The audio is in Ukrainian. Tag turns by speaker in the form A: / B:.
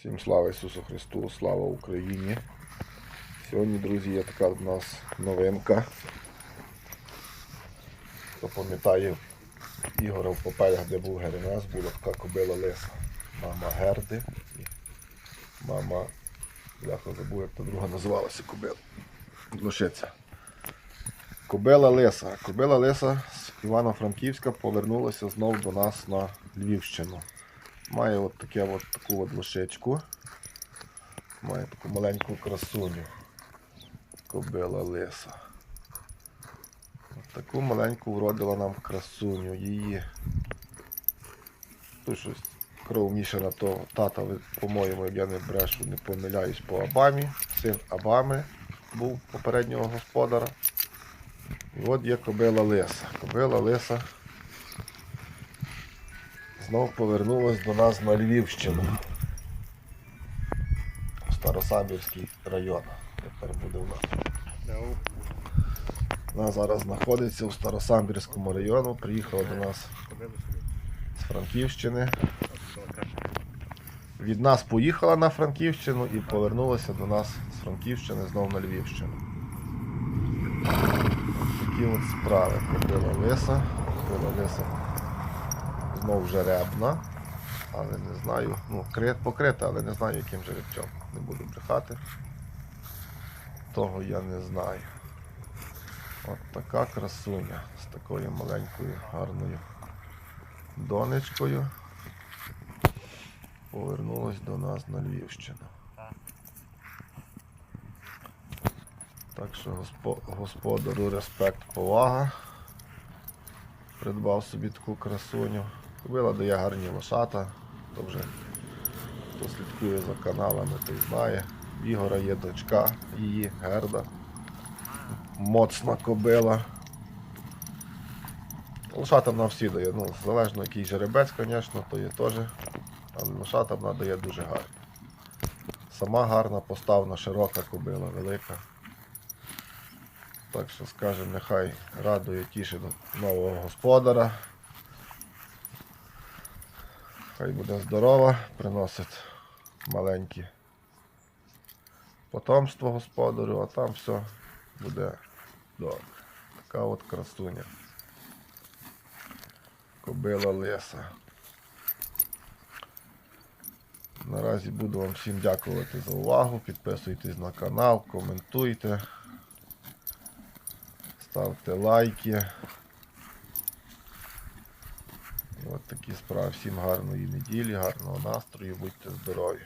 A: Всім слава Ісусу Христу, слава Україні. Сьогодні, друзі, є така в нас новинка. Хто пам'ятає Ігора в Попелях, де був Геренас, була така кобила лиса. Мама Герди і мама, бляха забув, як та друга називалася кобила. Лошиця. Кобила Лиса. Кобила Лиса з Івано-Франківська повернулася знову до нас на Львівщину. Має от таке от таку от лошичку. Має таку маленьку красуню. Кобила лиса. От таку маленьку вродила нам красуню. Її. Тут щось кров мішана, то тата, по-моєму, я не брешу, не помиляюсь по Абамі. Син Абами був попереднього господара. І от є кобила лиса. Кобила лиса знов повернулась до нас на Львівщину. Старосамбірський район. Тепер буде в нас. Вона зараз знаходиться у Старосамбірському району. Приїхала до нас з Франківщини. Від нас поїхала на Франківщину і повернулася до нас з Франківщини знову на Львівщину. Такі от справи. Кобила лиса. Кобила лиса знов жеребна, але не знаю. Ну, крит покрита, але не знаю, яким жеребцем. Не буду брехати. Того я не знаю. От така красуня з такою маленькою гарною донечкою. Повернулась до нас на Львівщину. Так що господару респект, повага. Придбав собі таку красуню. Кобила дає гарні лошата. То вже хто слідкує за каналами, той знає. Ігора є дочка її, Герда. Моцна кобила. Лошата вона всі дає. Ну, залежно який жеребець, звісно, то є теж. Але лошата вона дає дуже гарно. Сама гарна, поставна, широка кобила, велика. Так що скажемо, нехай радує тішить нового господаря. Хай буде здорова, приносить маленькі потомство господарю, а там все буде добре. Така от красуня. Кобила лиса. Наразі буду вам всім дякувати за увагу. Підписуйтесь на канал, коментуйте, ставте лайки. От такі справи. Всім гарної неділі, гарного настрою, будьте здорові.